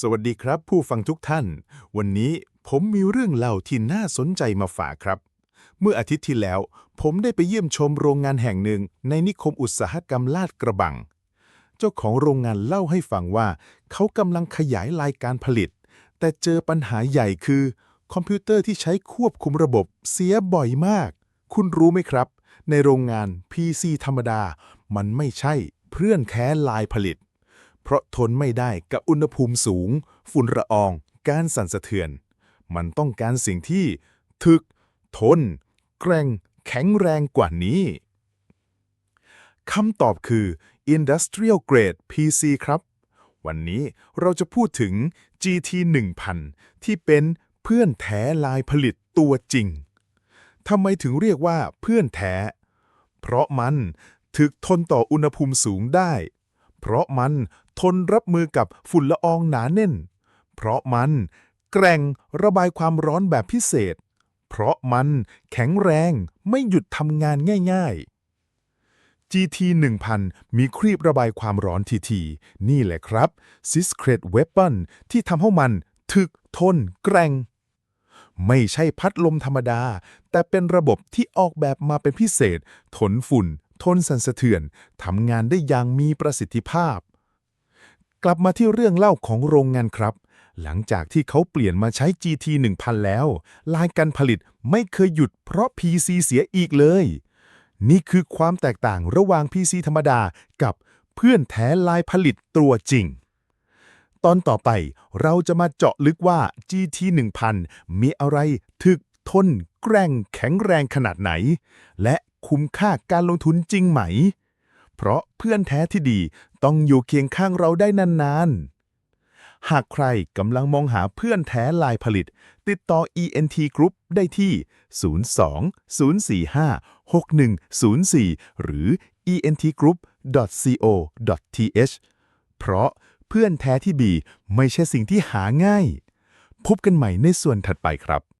สวัสดีครับ ผู้ฟังทุกท่าน วันนี้ผมมีเรื่องเล่าที่น่าสนใจมาฝากครับ เมื่ออาทิตย์ที่แล้ว ผมได้ไปเยี่ยมชมโรงงานแห่งหนึ่ง ในนิคมอุตสาหกรรมลาดกระบัง เจ้าของโรงงานเล่าให้ฟังว่า เขากำลังขยายลายการผลิต แต่เจอปัญหาใหญ่คือ คอมพิวเตอร์ที่ใช้ควบคุมระบบเสียบ่อยมาก คุณรู้ไหมครับ ในโรงงาน PC ธรรมดา มันไม่ใช่เพื่อนแค้ลายผลิต เพราะทนไม่ได้กับอุณหภูมิสูง ฝุ่นละออง การสั่นสะเทือน มันต้องการสิ่งที่ถึก ทน แกร่ง แข็งแรงกว่านี้คำตอบคือ Industrial Grade PC ครับ วันนี้เราจะพูดถึง GT 1000 ที่เป็นเพื่อนแท้ลายผลิตตัวจริง ทำไมถึงเรียกว่าเพื่อนแท้ เพราะมันถึกทนต่ออุณหภูมิสูงได้ เพราะมันทนรับมือกับฝุ่นละอองหนาแน่น เพราะมันแกร่งระบายความร้อนแบบพิเศษ เพราะมันแข็งแรงไม่หยุดทำงานง่าย ๆ GT 1000 มีครีบระบายความร้อนทีทีนี่แหละครับ Discrete Weapon ที่ทำให้มันถึกทนแกร่ง ไม่ใช่พัดลมธรรมดา แต่เป็นระบบที่ออกแบบมาเป็นพิเศษ ทนฝุ่น ทนสั่นสะเทือนทำงานได้อย่างมีประสิทธิภาพ กลับมาที่เรื่องเล่าของโรงงานครับ หลังจากที่เขาเปลี่ยนมาใช้ GT 1000 แล้ว ลายการผลิตไม่เคยหยุดเพราะ PC เสียอีกเลย นี่คือความแตกต่างระหว่าง PC ธรรมดากับเพื่อนแท้ลายผลิตตัวจริง ตอนต่อไปเราจะมาเจาะลึกว่า GT 1000 มีอะไรถึกทนแกร่งแข็งแรงขนาดไหน และ คุ้มค่าการลงทุนจริงไหม เพราะเพื่อนแท้ที่ดีต้องอยู่เคียงข้างเราได้นานๆ หากใครกำลังมองหาเพื่อนแท้ลายผลิต ติดต่อ ENT Group ได้ที่ 02-045-6104 หรือ entgroup.co.th เพราะเพื่อนแท้ที่ดีไม่ใช่สิ่งที่หาง่าย พบกันใหม่ในส่วนถัดไปครับ